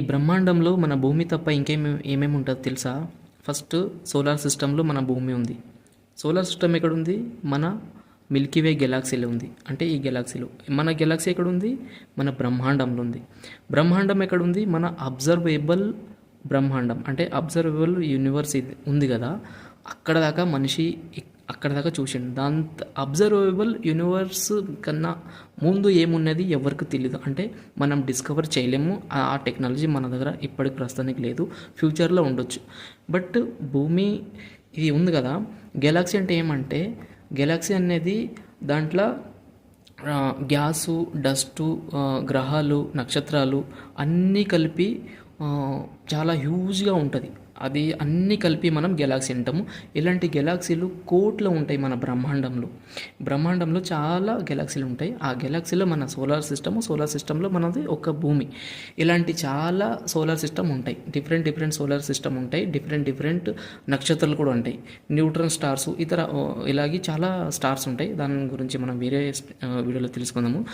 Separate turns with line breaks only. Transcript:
ఈ బ్రహ్మాండంలో మన భూమి తప్ప ఇంకేమి ఏమేమి ఉంటుందో తెలుసా? ఫస్ట్ సోలార్ సిస్టంలో మన భూమి ఉంది. సోలార్ సిస్టమ్ ఎక్కడ ఉంది మన మిల్కీవే గెలాక్సీలో ఉంది. అంటే ఈ గెలాక్సీలో. మన గెలాక్సీ ఎక్కడ ఉంది మన బ్రహ్మాండంలో ఉంది. బ్రహ్మాండం ఎక్కడ ఉంది మన అబ్జర్వేబుల్ బ్రహ్మాండం. అంటే అబ్జర్వేబుల్ యూనివర్స్ ఇది ఉంది కదా? అక్కడ దాకా మనిషి అక్కడ దాకా చూసిండు. దాని అబ్జర్వేబుల్ యూనివర్స్ కన్నా ముందు ఏమున్నది ఎవరికి తెలియదు అంటే మనం డిస్కవర్ చేయలేము. ఆ టెక్నాలజీ మన దగ్గర ఇప్పటికి ప్రస్తుతానికి లేదు. ఫ్యూచర్లో ఉండొచ్చు. బట్ భూమి ఇది ఉంది కదా. గెలాక్సీ అంటే ఏమంటే గెలాక్సీ అనేది దాంట్లో గ్యాసు డస్టు గ్రహాలు నక్షత్రాలు అన్నీ కలిపి చాలా హ్యూజ్గా ఉంటుంది. అది అన్నీ కలిపి మనం గెలాక్సీ అంటాము. ఇలాంటి గెలాక్సీలు కోట్లు ఉంటాయి మన బ్రహ్మాండంలో. బ్రహ్మాండంలో చాలా గెలాక్సీలు ఉంటాయి. ఆ గెలాక్సీలో మన సోలార్ సిస్టమ్ సోలార్ సిస్టంలో మనది ఒక భూమి. ఇలాంటి చాలా సోలార్ సిస్టమ్ ఉంటాయి. డిఫరెంట్ డిఫరెంట్ సోలార్ సిస్టమ్ ఉంటాయి. డిఫరెంట్ డిఫరెంట్ నక్షత్రాలు కూడా ఉంటాయి. న్యూట్రన్ స్టార్స్ ఇతర ఇలాగే చాలా స్టార్స్ ఉంటాయి. దాని గురించి మనం వేరే వీడియోలో తెలుసుకుందాము.